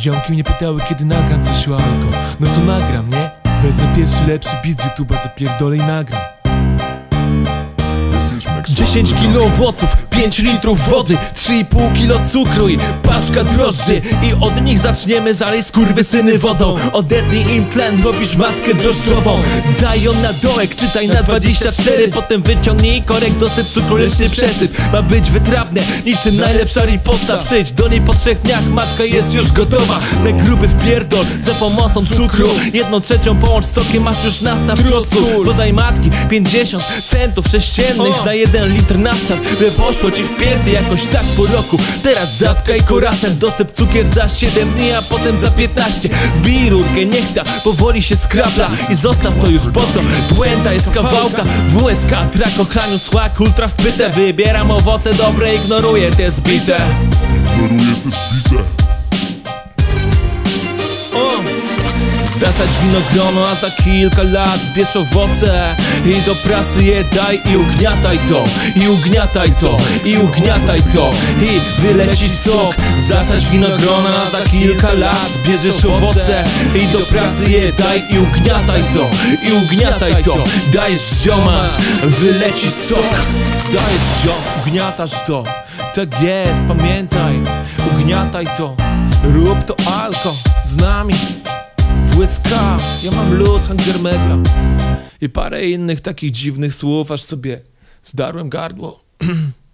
Ziomki mnie pytały kiedy nagram coś o alko No to nagram, nie? Wezmę pierwszy lepszy beat z YouTube'a, zapierdolę i nagram 10 kilo owoców, 5 litrów wody 3,5 kilo cukru i paczka drożdży. I od nich zaczniemy zalej syny wodą. Odetnij im tlen, robisz matkę drożdżową. Daj ją na dołek, czytaj na 24 Potem wyciągnij korek, dosyp cukru, leczny przesyp. Ma być wytrawne, niczym najlepsza riposta. Przyjdź do niej po trzech dniach, matka jest już gotowa. Na gruby wpierdol, za pomocą cukru. Jedną trzecią połącz z sokiem, masz już nastaw trosku Dodaj matki, 50 centów sześciennych Na jeden litr nastaw, by poszło ci w pięty jakoś tak po roku. Teraz zatkaj korasem, dosyp cukier za 7 dni, a potem za 15 Wbij rurkę, niech ta powoli się skrapla I zostaw to już po to, błęda jest kawałka WSK, trak ochraniu słak, ultra wpyte. Wybieram owoce dobre, ignoruję te zbite. Ignoruję te zbite Zasadź winogrono, a za kilka lat zbierz owoce. I do prasy je daj i ugniataj to I ugniataj to, i ugniataj to. I wyleci sok Zasadź winogrono, a za kilka lat zbierzesz owoce. I do prasy je daj i ugniataj to I ugniataj to. Dajesz ziomasz, wyleci sok. Dajesz ziom, ugniatasz to. Tak jest, pamiętaj Ugniataj to. Rób to alko z nami WSK, ja mam luz, Hunger Media i parę innych takich dziwnych słów, aż sobie zdarłem gardło.